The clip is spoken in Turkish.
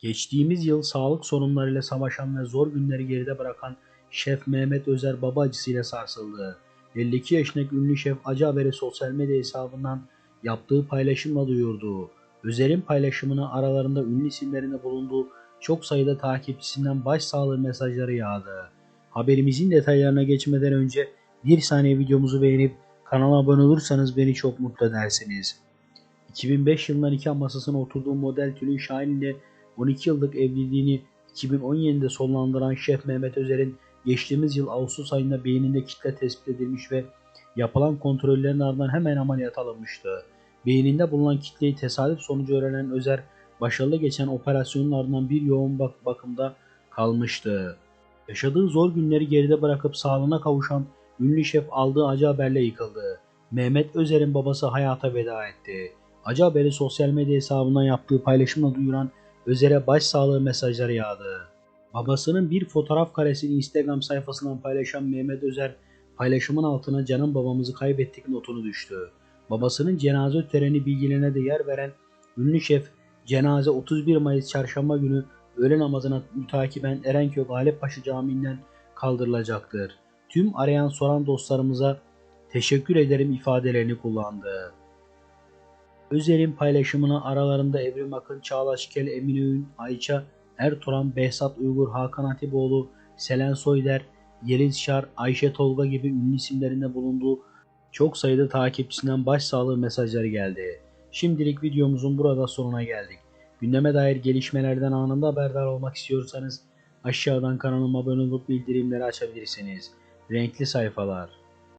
Geçtiğimiz yıl sağlık sorunlarıyla savaşan ve zor günleri geride bırakan Şef Mehmet Özer baba acısıyla sarsıldı. 52 yaşındaki ünlü şef acı haberi sosyal medya hesabından yaptığı paylaşımla duyurdu. Özer'in paylaşımına aralarında ünlü isimlerinde bulunduğu çok sayıda takipçisinden başsağlığı mesajları yağdı. Haberimizin detaylarına geçmeden önce bir saniye videomuzu beğenip kanala abone olursanız beni çok mutlu edersiniz. 2005 yılında nikah masasına oturduğu model Tülin Şahin ile 12 yıllık evliliğini 2017'de sonlandıran Şef Mehmet Özer'in geçtiğimiz yıl Ağustos ayında beyninde kitle tespit edilmiş ve yapılan kontrollerin ardından hemen ameliyat alınmıştı. Beyninde bulunan kitleyi tesadüf sonucu öğrenen Özer, başarılı geçen operasyonun ardından bir yoğun bak bakımda kalmıştı. Yaşadığı zor günleri geride bırakıp sağlığına kavuşan ünlü şef aldığı acı haberle yıkıldı. Mehmet Özer'in babası hayata veda etti. Acı haberi sosyal medya hesabından yaptığı paylaşımla duyuran Özer'e başsağlığı mesajları yağdı. Babasının bir fotoğraf karesini Instagram sayfasından paylaşan Mehmet Özer paylaşımın altına canım babamızı kaybettik notunu düştü. Babasının cenaze töreni bilgilerine de yer veren ünlü şef cenaze 31 Mayıs çarşamba günü öğle namazına mütakiben Erenköy Galeppaşa Camii'nden kaldırılacaktır. Tüm arayan soran dostlarımıza teşekkür ederim ifadelerini kullandı. Özer'in paylaşımına aralarında Evrim Akın, Çağlaş Kel, Emine Ün, Ayça, Ertuğrul, Behzat Uygur, Hakan Hatipoğlu, Selen Soyder, Yeliz Şar, Ayşe Tolga gibi ünlü isimlerinde bulunduğu çok sayıda takipçisinden başsağlığı mesajları geldi. Şimdilik videomuzun burada sonuna geldik. Gündeme dair gelişmelerden anında haberdar olmak istiyorsanız aşağıdan kanalıma abone olup bildirimleri açabilirsiniz. Renkli sayfalar.